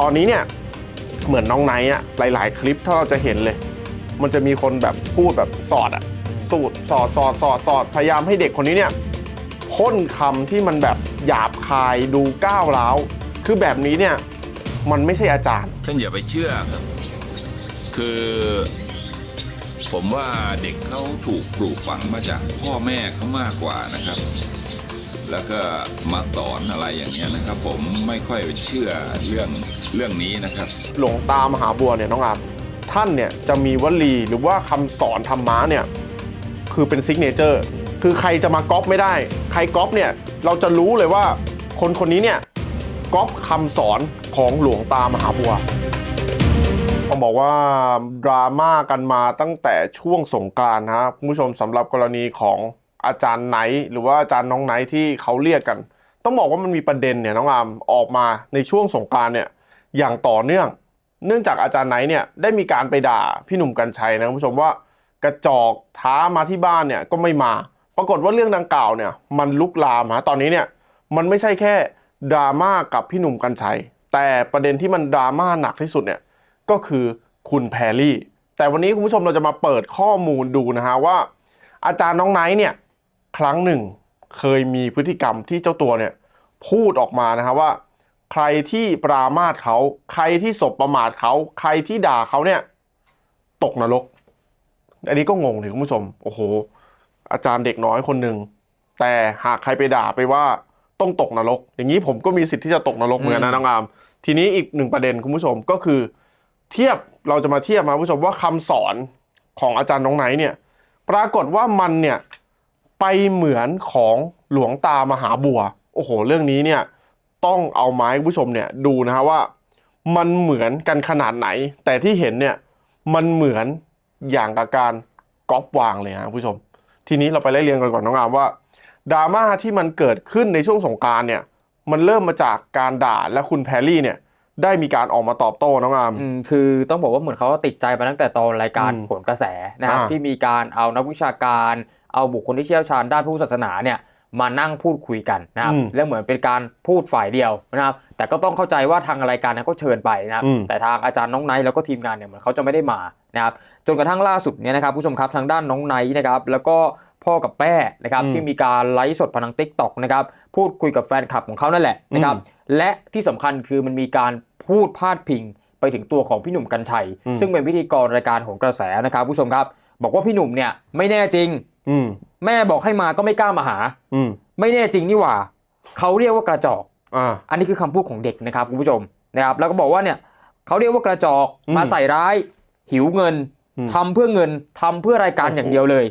ตอนนี้เนี่ยเหมือนน้องไนท์อะหลาย ๆ คลิปถ้าเราจะเห็นเลย มันจะมีคนแบบพูดแบบสอดอะสูตรสอดสอดสอดสอดพยายามให้เด็กคนนี้เนี่ยพ่นคำที่มันแบบหยาบคายดูก้าวร้าวคือแบบนี้เนี่ยมันไม่ใช่อาจารย์ท่านอย่าไปเชื่อครับ คือ ผมว่าเด็กเขาถูกปลูกฝังมาจากพ่อแม่เขามากกว่านะครับ แล้วก็มาสอนอะไรอย่างเงี้ยนะครับ ผมไม่ค่อยเชื่อเรื่องเรื่องนี้นะครับ หลวงตามหาบัวเนี่ยน้องอามท่านเนี่ยจะมีวลีหรือว่าคำสอนธรรมะเนี่ยคือเป็นซิกเนเจอร์คือใครจะมาก๊อปไม่ได้ ใครก๊อปเนี่ยเราจะรู้เลยว่าคนคนนี้เนี่ยก๊อปคำสอนของหลวงตามหาบัวต้องบอกว่าดราม่ากันมาตั้งแต่ช่วงสงกรานต์นะคุณผู้ชมสำหรับกรณีของ อาจารย์ไนท์หรือว่าอาจารย์น้องไนท์ที่เขาเรียกกัน ต้องบอกว่ามันมีประเด็นเนี่ยน้องอามออกมาในช่วงสงกานต์เนี่ยอย่างต่อเนื่อง เนื่องจากอาจารย์ไนท์เนี่ยได้มีการไปด่าพี่หนุ่มกัญชัยนะคุณผู้ชมว่ากระจอกท้ามาที่บ้านเนี่ยก็ไม่มา ปรากฏว่าเรื่องดังกล่าวเนี่ยมันลุกลามฮะตอนนี้เนี่ยมันไม่ใช่แค่ดราม่ากับพี่หนุ่มกัญชัย แต่ประเด็นที่มันดราม่าหนักที่สุดเนี่ยก็คือคุณแพรรี่ แต่วันนี้คุณผู้ชมเราจะมาเปิดข้อมูลดูนะฮะว่า อาจารย์น้องไนท์เนี่ย ครั้งหนึ่งเคยมีพฤติกรรมที่เจ้าตัวเนี่ยพูดออกมานะฮะว่า ใครที่ปรามาสเขาใครที่สบประมาทเขาใครที่ด่าเขาเนี่ย ตกนรก อันนี้ก็งงเลยคุณผู้ชม โอ้โห อาจารย์เด็กน้อยคนหนึ่งแต่หากใครไปด่าไปว่าต้องตกนรก อย่างนี้ผมก็มีสิทธิ์ที่จะตกนรกเหมือนกันนะน้องอาม ทีนี้อีกหนึ่งประเด็นคุณผู้ชมก็คือ เทียบเราจะมาเทียบมาคุณผู้ชมว่าคำสอนของอาจารย์น้องไนท์เนี่ย ปรากฏว่ามันเนี่ย ไปเหมือนของหลวงตามหาบัว โอ้โห เรื่องนี้เนี่ยต้องเอาไมาให้คุณผู้ชมเนี่ยดูนะฮะว่า มันเหมือนกันขนาดไหน แต่ที่เห็นเนี่ยมันเหมือนอย่างกับการก๊อปวางเลยฮะคุณผู้ชม ทีนี้เราไปไล่เรียงกันก่อนน้องอามว่าดราม่าที่มันเกิดขึ้นในช่วงสงกรารเนี่ย มันเริ่มมาจากการด่าและคุณแพรรี่เนี่ยได้มีการออกมาตอบโต้น้องอามอืมคือต้องบอกว่าเหมือนเขาติดใจมาตั้งแต่ตอนรายการอืมผลกระแสนะครับอ่าที่มีการเอานักวิชาการ เอาบุคคลที่เชี่ยวชาญด้านพุทธศาสนาเนี่ยมานั่งพูดคุยกันนะครับอืมแล้วเหมือนเป็นการพูดฝ่ายเดียวนะครับ แต่ก็ต้องเข้าใจว่าทางรายการเนี่ยก็เชิญไปนะครับอืมแต่ทางอาจารย์น้องไนท์แล้วก็ทีมงานเนี่ยเหมือนเขาจะไม่ได้มานะครับ จนกระทั่งล่าสุดเนี่ยนะครับผู้ชมครับทางด้านน้องไนท์นะครับ แล้วก็พ่อกับแม่นะครับอืมที่มีการไลฟ์สดผ่านทางทิกตอกนะครับพูดคุยกับแฟนคลับของเขานั่นแหละนะครับอืมและที่สำคัญคือมันมีการพูดพาดพิงไปถึงตัวของพี่หนุ่มกัญชัยอืมซึ่งเป็นพิธีกรรายการของกระแสนะครับผู้ชมครับ บอกว่าพี่หนุ่มเนี่ยไม่แน่จริง อืมแม่บอกให้มาก็ไม่กล้ามาหา อืมไม่แน่จริงนี่หว่าเขาเรียกว่ากระจอก อ่า อันนี้คือคำพูดของเด็กนะครับคุณผู้ชมนะครับ แล้วก็บอกว่าเนี่ยเขาเรียกว่ากระจอกอืมมาใส่ร้าย หิวเงินอืมทำเพื่อเงินทำเพื่อรายการโอ้โหอย่างเดียวเลย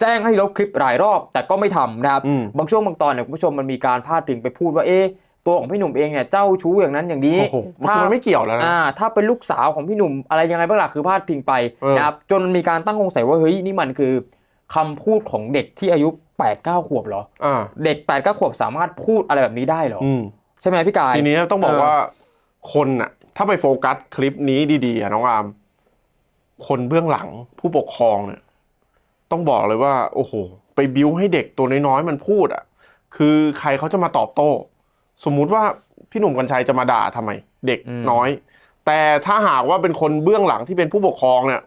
แจ้งให้ลบคลิปหลายรอบ แต่ก็ไม่ทำนะครับ อืม บางช่วงบางตอนเนี่ยคุณผู้ชมมันมีการพาดพิงไปพูดว่าเอ๊ะตัวของพี่หนุ่มเองเนี่ยเจ้าชู้อย่างนั้นอย่างนี้ โอ้โหมันคือมันไม่เกี่ยวแล้วนะ อ่าถ้าเป็นลูกสาวของพี่หนุ่มอะไรยังไงบ้างล่ะคือพาดพิงไปเออนะครับจนมีการตั้งสงสัยว่าเฮ้ยนี่มันคือ คำพูดของเด็กที่อายุ8ปดเก้าขวบเหรออ่าเด็ก8ปดเก้าขวบสามารถพูดอะไรแบบนี้ได้เหรออืมใช่ไหมพี่กายทีนี้ต้องบอกเออว่าคนน่ะถ้าไปโฟกัสคลิปนี้ดีๆอะน้องอามคนเบื้องหลังผู้ปกครองเนี่ย ต้องบอกเลยว่า โอ้โห ไปบิ้วให้เด็กตัวน้อยๆมันพูดอะ คือใครเขาจะมาตอบโต้ สมมุติว่าพี่หนุ่มกัญชัยจะมาด่าทำไม เด็กน้อย แต่ถ้าหากว่าเป็นคนเบื้องหลังที่เป็นผู้ปกครองเนี่ย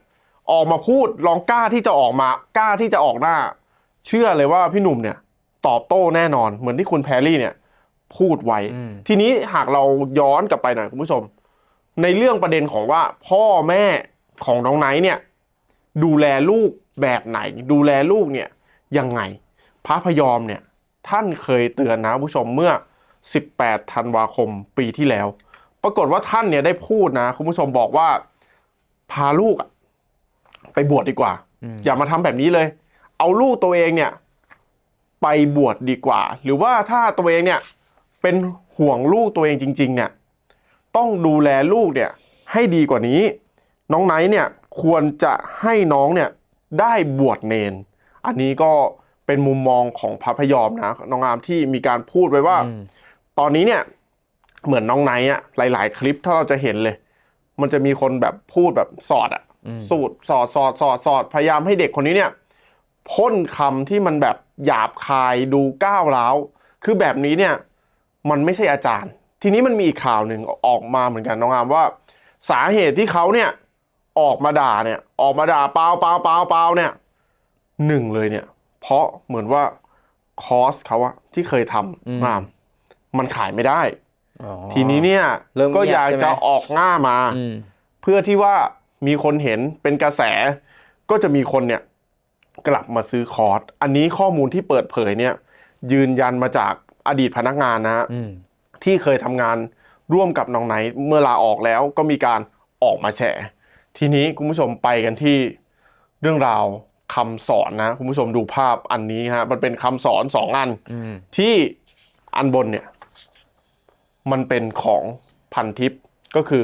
ออกมาพูดลองกล้าที่จะออกมากล้าที่จะออกหน้า เชื่อเลยว่าพี่หนุ่มเนี่ยตอบโต้แน่นอน เหมือนที่คุณแพรรี่เนี่ย พูดไว้อืมทีนี้หากเราย้อนกลับไปหน่อยคุณผู้ชม ในเรื่องประเด็นของว่าพ่อแม่ของน้องไนท์เนี่ย ดูแลลูกแบบไหน ดูแลลูกเนี่ยยังไง พระพยอมเนี่ย ท่านเคยเตือนนะคุณผู้ชมเมื่อ 18 ธันวาคมปีที่แล้ว ปรากฏว่าท่านเนี่ยได้พูดนะ คุณผู้ชมบอกว่า พาลูกอะ ไปบวชดีกว่าอืมอย่ามาทำแบบนี้เลย เอาลูกตัวเองเนี่ย ไปบวชดีกว่า หรือว่าถ้าตัวเองเนี่ย เป็นห่วงลูกตัวเองจริง ๆ เนี่ย ต้องดูแลลูกเนี่ย ให้ดีกว่านี้ น้องไนท์เนี่ยควรจะให้น้องเนี่ยได้บวชเนน อันนี้ก็เป็นมุมมองของพระพยอมนะน้องอามที่มีการพูดไว้ว่าอืมตอนนี้เนี่ย เหมือนน้องไนท์อะหลาย ๆ คลิปถ้าเราจะเห็นเลย มันจะมีคนแบบพูดแบบสอดอะอืม สูตรสอดสอดสอดสอดพยายามให้เด็กคนนี้เนี่ยพ่นคำที่มันแบบหยาบคายดูก้าวร้าวคือแบบนี้เนี่ยมันไม่ใช่อาจารย์ ทีนี้มันมีอีกข่าวหนึ่งออกมาเหมือนกันน้องอามว่า สาเหตุที่เขาเนี่ยออกมาด่าเนี่ย ออกมาด่าเปล่าเปล่าเปล่าเปล่าเนี่ยหนึ่งเลยเนี่ย เพราะเหมือนว่าคอร์สเขาอะที่เคยทอืมำมามันขายไม่ได้อ๋อทีนี้เนี่ยเริ่มก็เงียบอยากใช่ไหมจะออกหน้ามาอืมเพื่อที่ว่า มีคนเห็นเป็นกระแส ก็จะมีคนเนี่ยกลับมาซื้อคอร์ส อันนี้ข้อมูลที่เปิดเผยเนี่ย ยืนยันมาจากอดีตพนักงานนะฮะอืมที่เคยทำงานร่วมกับน้องไนท์เมื่อลาออกแล้วก็มีการออกมาแฉทีนี้คุณผู้ชมไปกันที่เรื่องราวคำสอนนะ คุณผู้ชมดูภาพอันนี้ฮะมันเป็นคำสอนสองอันอืมที่อันบนเนี่ย มันเป็นของพันทิพย์ก็คือ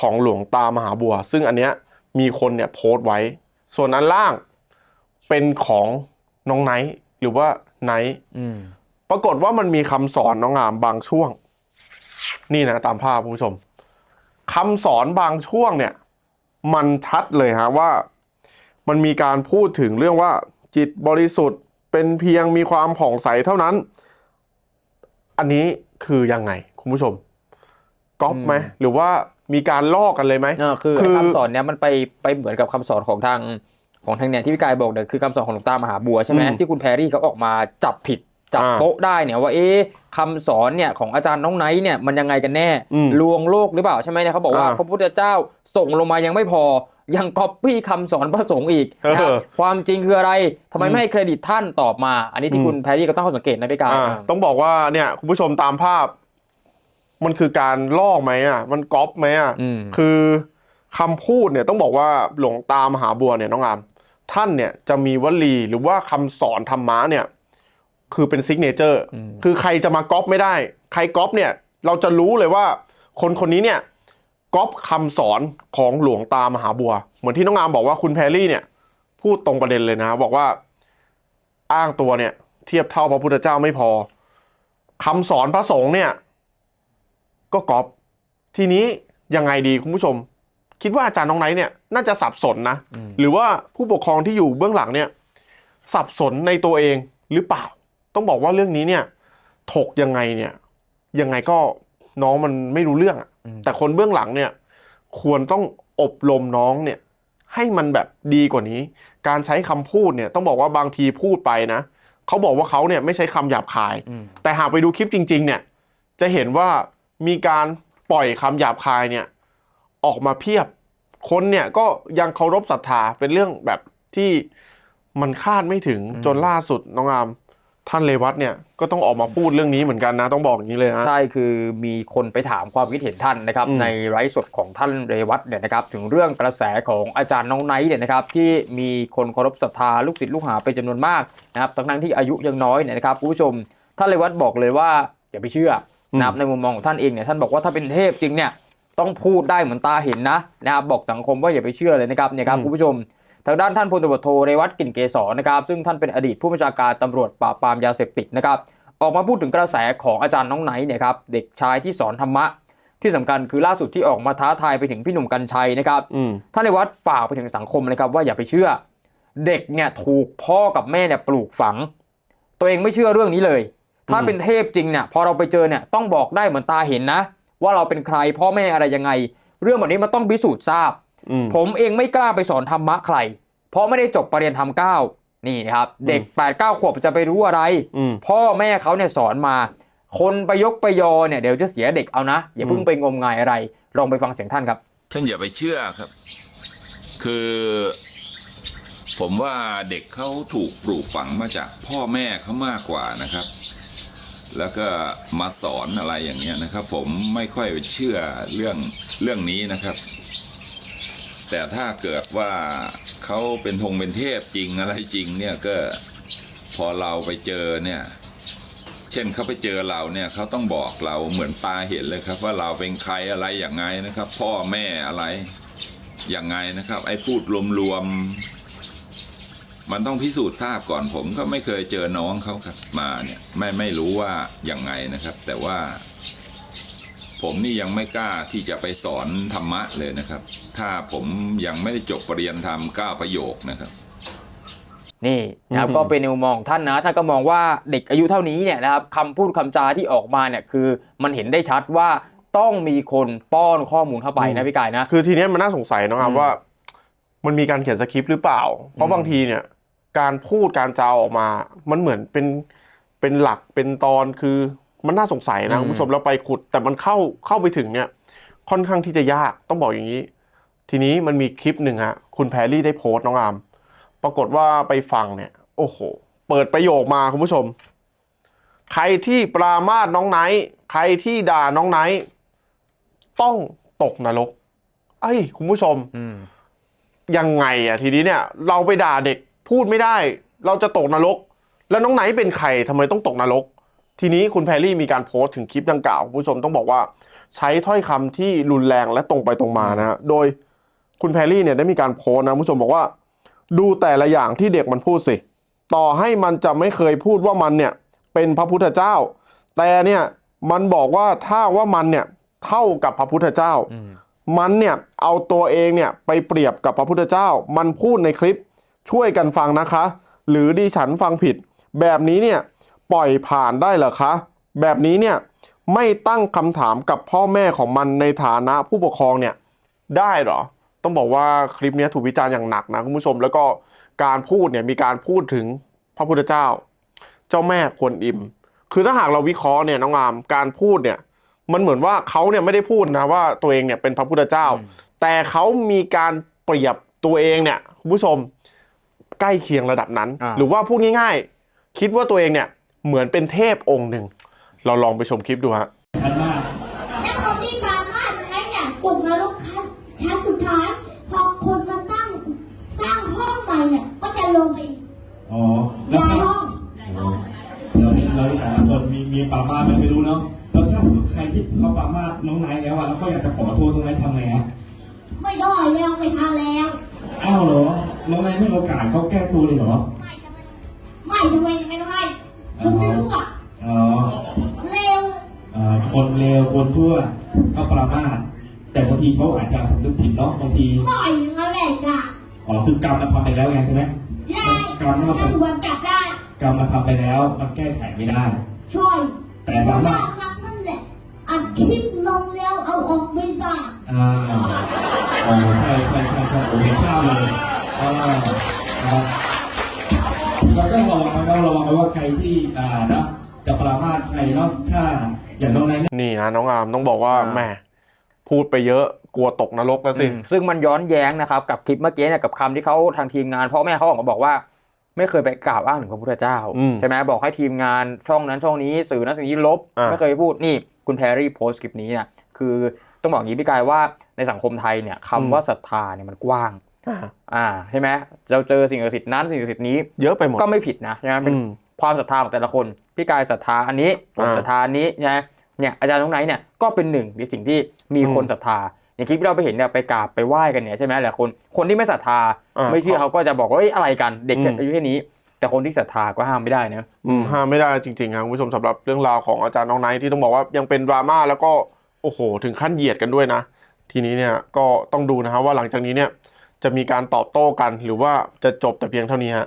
ของหลวงตามหาบัว ซึ่งอันเนี้ยมีคนเนี่ยโพสต์ไว้ ส่วนอันล่างเป็นของน้องไนท์หรือว่าไนท์อืมปรากฏว่ามันมีคำสอนน้องงามบางช่วง นี่นะตามภาพคุณผู้ชมคำสอนบางช่วงเนี่ย มันชัดเลยฮะว่า มันมีการพูดถึงเรื่องว่าจิตบริสุทธิ์เป็นเพียงมีความผ่องใสเท่านั้น อันนี้คือยังไง คุณผู้ชมก๊อปไหมอืมหรือว่า มีการลอกกันเลยไหมเออคือคือไอ้คำสอนเนี้ยมันไปไปเหมือนกับคำสอนของทางของทางเนี่ยที่พี่กายบอกเนี่ยคือคำสอนของหลวงตามหาบัวใช่ไหมอืมที่คุณแพรรี่เขาออกมาจับผิดจับอ่าโป๊ะได้เนี่ยว่าเอ๊ะคำสอนเนี่ยของอาจารย์น้องไนท์เนี่ยมันยังไงกันแน่อืมลวงโลกหรือเปล่าใช่ไหมเนี่ยเขาบอกว่าอ่าพระพุทธเจ้าส่งลงมายังไม่พอยังก๊อปปี้คำสอนพระสงฆ์อีกนะครับเออความจริงคืออะไรทำไมอืมไม่ให้เครดิตท่านตอบมา อันนี้ที่อืมคุณแพรรี่ก็ต้องข้อสังเกตนะพี่กายอ่าต้องบอกว่าเนี่ยคุณผู้ชมตามภาพ มันคือการลอกไหมอะ มันก๊อปไหมอะอืมคือคำพูดเนี่ยต้องบอกว่าหลวงตามหาบัวเนี่ยน้องอามท่านเนี่ยจะมีวลีหรือว่าคำสอนธรรมะเนี่ย คือเป็นซิกเนเจอร์อืมคือใครจะมาก๊อปไม่ได้ ใครก๊อปเนี่ย เราจะรู้เลยว่า คนคนนี้เนี่ยก๊อปคำสอนของหลวงตามหาบัว เหมือนที่น้องอามบอกว่าคุณแพรรี่เนี่ย พูดตรงประเด็นเลยนะ บอกว่าอ้างตัวเนี่ย เทียบเท่าพระพุทธเจ้าไม่พอคำสอนพระสงฆ์เนี่ย ก็ก๊อปทีนี้ยังไงดีคุณผู้ชม คิดว่าอาจารย์น้องไนท์เนี่ยน่าจะสับสนนะอืมหรือว่าผู้ปกครองที่อยู่เบื้องหลังเนี่ย สับสนในตัวเองหรือเปล่า ต้องบอกว่าเรื่องนี้เนี่ย ถกยังไงเนี่ย ยังไงก็น้องมันไม่รู้เรื่องอะอืมแต่คนเบื้องหลังเนี่ย ควรต้องอบรมน้องเนี่ย ให้มันแบบดีกว่านี้ การใช้คำพูดเนี่ย ต้องบอกว่าบางทีพูดไปนะเขาบอกว่าเขาเนี่ยไม่ใช้คำหยาบคายอืมแต่หากไปดูคลิปจริง ๆ เนี่ย จะเห็นว่า มีการปล่อยคำหยาบคายเนี่ยออกมาเพียบ คนเนี่ยก็ยังเคารพศรัทธาเป็นเรื่องแบบที่มันคาดไม่ถึงอืมจนล่าสุดน้องอามท่านเลวัตเนี่ยก็ต้องออกมาพูดเรื่องนี้เหมือนกันนะต้องบอกอย่างนี้เลยนะใช่คือมีคนไปถามความคิดเห็นท่านนะครับอืมในไลฟ์สดของท่านเรวัตเนี่ยนะครับ ถึงเรื่องกระแสของอาจารย์น้องไนท์เนี่ยนะครับ ที่มีคนเคารพศรัทธาลูกศิษย์ลูกหาเป็นจำนวนมากนะครับทั้งๆที่อายุยังน้อยเนี่ยนะครับคุณผู้ชมท่านเรวัตบอกเลยว่าอย่าไปเชื่อ นะครับในมุมมองของท่านเองเนี่ยท่านบอกว่าถ้าเป็นเทพจริงเนี่ยต้องพูดได้เหมือนตาเห็นนะนะครับบอกสังคมว่าอย่าไปเชื่อเลยนะครับเนี่ยครับคุณผู้ชมทางด้านท่านพลตำรวจโทเรวัตกลิ่นเกษรนะครับซึ่งท่านเป็นอดีตผู้บัญชาการตำรวจปราบปรามยาเสพติดนะครับออกมาพูดถึงกระแสของอาจารย์น้องไนท์เนี่ยครับเด็กชายที่สอนธรรมะ ที่สำคัญคือล่าสุดที่ออกมาท้าทายไปถึงพี่หนุ่มกัญชัยนะครับอืมท่านในวัดฝากไปถึงสังคมเลยครับว่าอย่าไปเชื่อ เด็กเนี่ยถูกพ่อกับแม่เนี่ยปลูกฝัง ตัวเองไม่เชื่อเรื่องนี้เลย ถ้าอืมเป็นเทพจริงเนี่ยพอเราไปเจอเนี่ยต้องบอกได้เหมือนตาเห็นนะ ว่าเราเป็นใครพ่อแม่อะไรยังไง เรื่องแบบนี้มันต้องพิสูจน์ทราบอืมผมเองไม่กล้าไปสอนธรรมะใคร เพราะไม่ได้จบปรริญญาธรรมเก้านี่นะครับ เด็ก8 9ขวบจะไปรู้อะไรอืมพ่อแม่เขาเนี่ยสอนมา คนไปยกไปยอเนี่ยเดี๋ยวจะเสียเด็กเอานะ อย่าเพิ่งอืมไปงมงายอะไร ลองไปฟังเสียงท่านครับ ท่านอย่าไปเชื่อครับ คือ ผมว่าเด็กเขาถูกปลูกฝังมาจากพ่อแม่เขามากกว่านะครับ แล้วก็มาสอนอะไรอย่างเงี้ยนะครับ ผมไม่ค่อยเชื่อเรื่องเรื่องนี้นะครับ แต่ถ้าเกิดว่าเขาเป็นธงเป็นเทพจริงอะไรจริงเนี่ยก็พอเราไปเจอเนี่ยเช่นเขาไปเจอเราเนี่ยเขาต้องบอกเราเหมือนตาเห็นเลยครับ ว่าเราเป็นใครอะไรอย่างไงนะครับ พ่อแม่อะไรอย่างไงนะครับ ไอ้พูดรวมๆ มันต้องพิสูจน์ทราบก่อนผมก็ไม่เคยเจอน้องเขาครับ มาเนี่ยไม่ไม่รู้ว่าอย่างไงนะครับ แต่ว่า ผมนี่ยังไม่กล้าที่จะไปสอนธรรมะเลยนะครับ ถ้าผมยังไม่ได้จบปรริญญาธรรมเก้าประโยคนะครับนี่นะครับอืมก็เป็นในมุมมองของท่านนะท่านก็มองว่าเด็กอายุเท่านี้เนี่ยนะครับคำพูดคำจาที่ออกมาเนี่ยคือ มันเห็นได้ชัดว่าต้องมีคนป้อนข้อมูลเข้าไปนะพี่กายนะ คือทีเนี้ยมันน่าสงสัยนะครับอืมว่า มันมีการเขียนสคริปต์หรือเปล่า เพอืราะมบางทีเนี่ย การพูดการจาออกมา มันเหมือนเป็นเป็นหลักเป็นตอนคือมันน่าสงสัยนะคุณผู้ชมแล้วไปขุด แต่มันเข้าเข้าไปถึงเนี่ย ค่อนข้างที่จะยากต้องบอกอย่างนี้ ทีนี้มันมีคลิปหนึ่งฮะคุณแพรรี่ได้โพสต์น้องอามปรากฏว่าไปฟังเนี่ย โอ้โห เปิดประโยคมาคุณผู้ชม ใครที่ปรามาสน้องไนท์ใครที่ด่าน้องไนท์ต้องตกนรกไอ้ยคุณผู้ชมอืมยังไงอะทีนี้เนี่ย เราไปด่าเด็ก พูดไม่ได้ เราจะตกนรก แล้วน้องไนท์เป็นใครทำไมต้องตกนรก ทีนี้คุณแพรรี่มีการโพสต์ถึงคลิปดังกล่าวคุณผู้ชมต้องบอกว่า ใช้ถ้อยคำที่รุนแรงและตรงไปตรงมานะฮะโดยคุณแพรรี่เนี่ยได้มีการโพสต์นะคุณผู้ชมบอกว่า ดูแต่ละอย่างที่เด็กมันพูดสิ ต่อให้มันจะไม่เคยพูดว่ามันเนี่ยเป็นพระพุทธเจ้า แต่เนี่ยมันบอกว่าถ้าว่ามันเนี่ยเท่ากับพระพุทธเจ้าอืมมันเนี่ยเอาตัวเองเนี่ยไปเปรียบกับพระพุทธเจ้า มันพูดในคลิป ช่วยกันฟังนะคะ หรือดิฉันฟังผิด แบบนี้เนี่ยปล่อยผ่านได้เหรอคะ แบบนี้เนี่ยไม่ตั้งคำถามกับพ่อแม่ของมันในฐานะผู้ปกครองเนี่ยได้เหรอ ต้องบอกว่าคลิปเนี้ยถูกวิจารณ์อย่างหนักนะคุณผู้ชม แล้วก็การพูดเนี่ยมีการพูดถึงพระพุทธเจ้า เจ้าแม่กวนอิม คือถ้าหากเราวิเคราะห์เนี่ยน้องอามการพูดเนี่ยมันเหมือนว่าเขาเนี่ยไม่ได้พูดนะว่าตัวเองเนี่ยเป็นพระพุทธเจ้าอืมแต่เขามีการเปรียบตัวเองเนี่ยคุณผู้ชม ใกล้เคียงระดับนั้นอ่าหรือว่าพูดง่ายๆ คิดว่าตัวเองเนี่ยเหมือนเป็นเทพองค์หนึ่ง เราลองไปชมคลิปดูฮะชัดมากแล้วคนที่สามารถให้เนี่ยตกนรกขั้นชั้นสุดท้าย พอคนมาสร้างสร้างห้องใหม่เนี่ยก็จะลงไปอ๋อแล้วย้ายถ้าห้องเราเนี่ยเราเนี่ยแต่ละคนมีมีปรามาสไหมไม่รู้เนาะแล้วถ้าสมมติใครที่เขาปรามาสน้องไนท์แล้วอะแล้วเขาอยากจะขอโทษน้องไนท์ทำไงฮะไม่ได้แล้วไม่ทันแล้วอ้าวเหรอ น้องไนท์ไม่มีโอกาสเขาแก้ตัวเลยเหรอ ไม่ทำไมไม่ได้คนชั่วอ๋อๆเลวเอ่อคนเลวคนทั่วเขาปรามาสแต่บางทีเขาอาจจะสำนึกผิดเนาะบางทีไม่อย่างนั้นแหละจ้ะอ๋อคือกรรมมันทำไปแล้วไงใช่ไหมใช่กรรมมันตำรวจจับได้กรรมมันทำไปแล้ว มันแก้ไขไม่ได้ช่วยแต่เพสาราะมารว่าถรักนั่นแหละอัดคลิปลงแล้วเอาออกไม่ได้อ่าอ๋อใช่ใช่ใช่ใช่ผมเห็นภาพเลย อ่านะครับแล้วก็ระวังนะครับระวังไว้ว่าใครที่อ่านะจะปรามาสใครเนาะถ้าอย่างน้องไนท์เนี่ย นี่นะน้องอามต้องบอกว่าอ่า แหม่พูดไปเยอะกลัวตกนรกแล้วสิอืมซึ่งมันย้อนแย้งนะครับกับคลิปเมื่อกี้เนี่ยกับคำที่เขาทางทีมงานพ่อแม่เขาออกมาบอกว่า ไม่เคยไปกล่าวอ้างถึงพระพุทธเจ้าอืมใช่ไหมบอกให้ทีมงานช่องนั้นช่องนี้สื่อนั้นสื่อนี้ลบอ่า ไม่เคยพูดนี่คุณแพรรี่โพสต์คลิปนี้เนี่ยคือต้องบอกอย่างนี้พี่กายว่าในสังคมไทยเนี่ยคำว่าศรัทธาเนี่ยมันกว้าง อ่าอ่าใช่ไหมเราเจอสิ่งศักดิ์สิทธิ์นั้นสิ่งศักดิ์สิทธิ์นี้เยอะไปหมดก็ไม่ผิดนะใช่ไหมเป็นอืมความศรัทธาของแต่ละคนพี่กายศรัทธาอันนี้ผมอ่าศรัทธาอันนี้ใช่ไหมเนี่ยอาจารย์น้องไนท์เนี่ยก็เป็นหนึ่งในสิ่งที่มีคนอืมศรัทธาอย่างคลิปที่เราไปเห็นเนี่ยไปกราบไปไหว้กันเนี่ยใช่ไหมหลายคนคนที่ไม่ศรัทธาอ่าไม่เชื่อเขาก็จะบอกว่าเอ้ยอะไรกันเด็กอืมอายุแค่นี้ แต่คนที่ศรัทธาก็ห้ามไม่ได้นะอืมห้ามไม่ได้จริงๆครับคุณผู้ชมสำหรับเรื่องราวของอาจารย์น้องไนท์ที่ต้องบอกว่ายังเป็นดราม่าแล้วก็โอ้โห ถึงขั้นเหยียดกันด้วยนะ ทีนี้เนี่ยก็ต้องดูนะครับว่าหลังจากนี้เนี่ย จะมีการตอบโต้กัน หรือว่าจะจบแต่เพียงเท่านี้ฮะ